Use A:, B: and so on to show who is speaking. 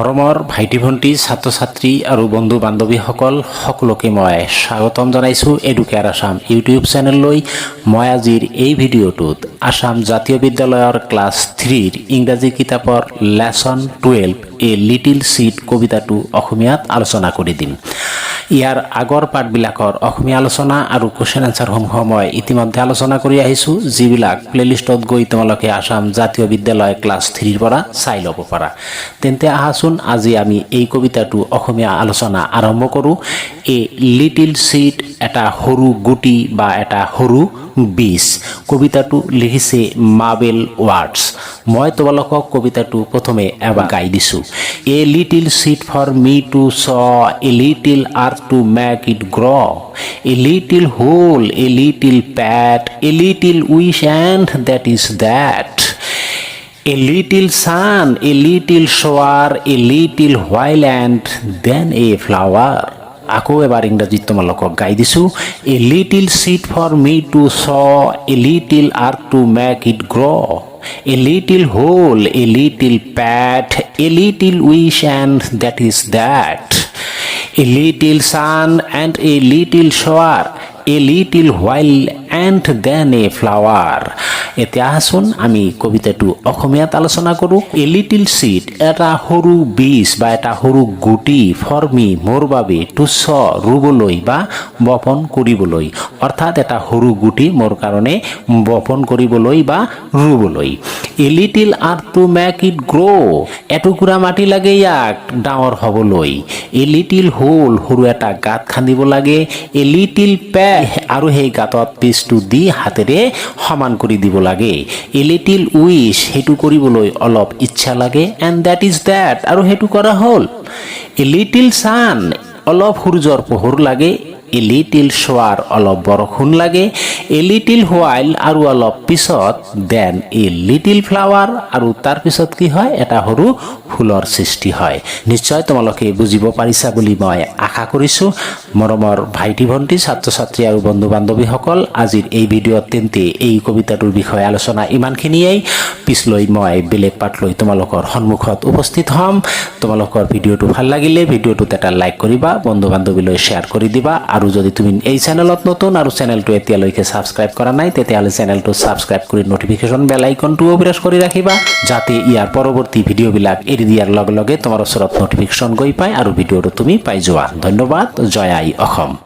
A: মৰমৰ ভাইটি ভণ্টি ছাত্ৰ ছাত্ৰী আৰু বন্ধু বান্ধৱীসকল সকলোকে মই স্বাগতম জনাইছোঁ এডুকেয়াৰ আছাম ইউটিউব চেনেললৈ। মই আজিৰ এই ভিডিঅ'টোত আছাম জাতীয় বিদ্যালয়ৰ ক্লাছ থ্ৰীৰ ইংৰাজী কিতাপৰ lesson twelve, a little cheat কবিতাটো অসমীয়াত আলোচনা কৰি দিম। ইয়াৰ আগৰ পাঠবিলাকৰ অসমীয়া আলোচনা আৰু কুৱেশ্যন এনচাৰসমূহ মই ইতিমধ্যে আলোচনা কৰি আহিছোঁ, যিবিলাক প্লেলিষ্টত গৈ তোমালোকে আছাম জাতীয় বিদ্যালয় ক্লাছ থ্ৰীৰ পৰা চাই ল'ব পাৰা। তেন্তে আহাচোন, আজি আমি এই কবিতাটো অসমীয়া আলোচনা আৰম্ভ কৰোঁ। এ লিটিল চিট এটা সৰু গুটি বা এটা সৰু বীজ। কবিতাটো লিখিছে মাবেল ৱাৰ্ডছ মই তোমালোকক কবিতাটো প্ৰথমে এবাৰ গাই দিছোঁ a little seed for me to sow a little earth to make it grow a little hole a little pat a little wish and that is that A little sun, a little shower, a little while and then a flower. আকৌ এবাৰ ইংৰাজীত তোমালোকক গাই দিছোঁ a little seed for me to sow a little earth to make it grow' a little hole, a little pat, a little wish, and that is that. A little sun and a little shower, a little while, and then a flower. এতিয়া আহাচোন আমি কবিতাটো অসমীয়াত আলোচনা কৰোঁ এ little cheat এটা সৰু বীজ বা এটা সৰু গুটি ফৰ্মি মোৰ বাবে তুচ্ছ ৰুবলৈ বা বপন কৰিবলৈ। অৰ্থাৎ এটা সৰু গুটি মোৰ কাৰণে বপন কৰিবলৈ বা ৰুবলৈ। A little earth to make it grow' এটুকুৰা মাটি লাগে ইয়াক ডাঙৰ হ'বলৈ। এ লিটিল হোল সৰু এটা গাঁত খান্দিব লাগে। এ লিটিল পে আৰু সেই গাঁতত পিচটো দি হাতেৰে সমান কৰি দিব লাগে। এ লিটিল উইচ সেইটো কৰিবলৈ অলপ ইচ্ছা লাগে এণ্ড দ্যাট ইজ দ্যাট আৰু সেইটো কৰা হ'ল। এ লিটিল ছান অলপ সূৰ্যৰ পোহৰ লাগে এ লিটিল শোৱাৰ অলপ বৰষুণ লাগে, এ লিটিল হোৱাইল আৰু অলপ পিছত, দেন এ লিটিল ফ্লাৱাৰ আৰু তাৰ পিছত কি হয়, এটা সৰু ফুলৰ সৃষ্টি হয়। নিশ্চয় তোমালোকে বুজিব পাৰিছা বুলি মই আশা কৰিছোঁ। মৰমৰ ভাইটি ভণ্টি ছাত্ৰ ছাত্ৰী আৰু বন্ধু বান্ধৱীসকল আজিৰ এই ভিডিঅ'ত তেন্তে এই কবিতাটোৰ বিষয়ে আলোচনা ইমানখিনিয়েই। পিছলৈ মই বেলেগ পাঠ লৈ তোমালোকৰ সন্মুখত উপস্থিত হ'ম। তোমালোকৰ ভিডিঅ'টো ভালো লাগিলে, ভিডিঅ'টোত এটা লাইক কৰিবা বন্ধু বান্ধৱীলৈ শ্বেয়াৰ কৰি দিবা আৰু যদি তুমি এই চেনেলত নতুন আৰু চেনেলটো এতিয়ালৈকে ছাবস্ক্ৰাইব কৰা নাই, তেতিয়াহ'লে চেনেলটো ছাবস্ক্ৰাইব কৰি নটিফিকেশ্যন বেল আইকনটোও প্ৰেছ কৰি ৰাখিবা, যাতে ইয়াৰ পৰৱৰ্তী ভিডিঅ'বিলাক এৰি দিয়াৰ লগে লগে তোমাৰ ওচৰত নটিফিকেশ্যন গৈ পায় আৰু ভিডিঅ'টো তুমি পাই যোৱা। ধন্যবাদ, জয় আই অসম।